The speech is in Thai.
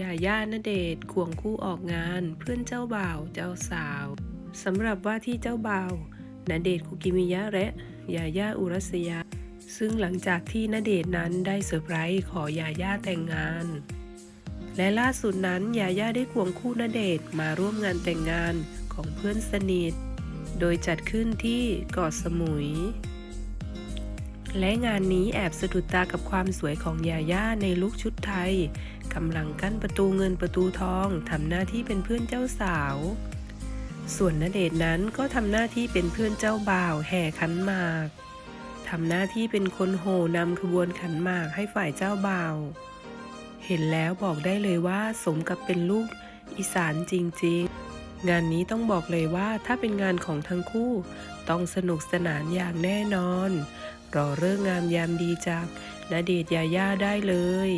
ยาย่าณเดชควงคู่ออกงานเพื่อนเจ้าบ่าวเจ้าสาวสำหรับว่าที่เจ้าบ่าวณเดชคุกิมิยะและยาย่าอุรัสยา ซึ่งหลังจากที่ณเดชนั้นได้เซอร์ไพรส์ขอยาย่าแต่งงาน และล่าสุดนั้นยาย่าได้ควงคู่ณเดชมาร่วมงานแต่งงานของเพื่อนสนิท โดยจัดขึ้นที่เกาะสมุย และงานนี้แอบสะดุดตากับความสวยของยาย่าในลุคชุดไทย กำลังกั้นประตูเงินประตูทองทำหน้าที่เป็นเพื่อนเจ้าสาว ส่วนณเดชน์นั้นก็ทำหน้าที่เป็นเพื่อนเจ้าบ่าวแห่ขันหมากทำหน้าที่เป็นคนโห่นำขบวนขันหมากให้ฝ่ายเจ้าบ่าว เห็นแล้วบอกได้เลยว่าสมกับเป็นลูกอีสานจริงๆ งานนี้ต้องบอกเลยว่าถ้าเป็นงานของทั้งคู่ ต้องสนุกสนานอย่างแน่นอน รอเลิกงามยามดีจากณเดชน์ยาย่าได้เลย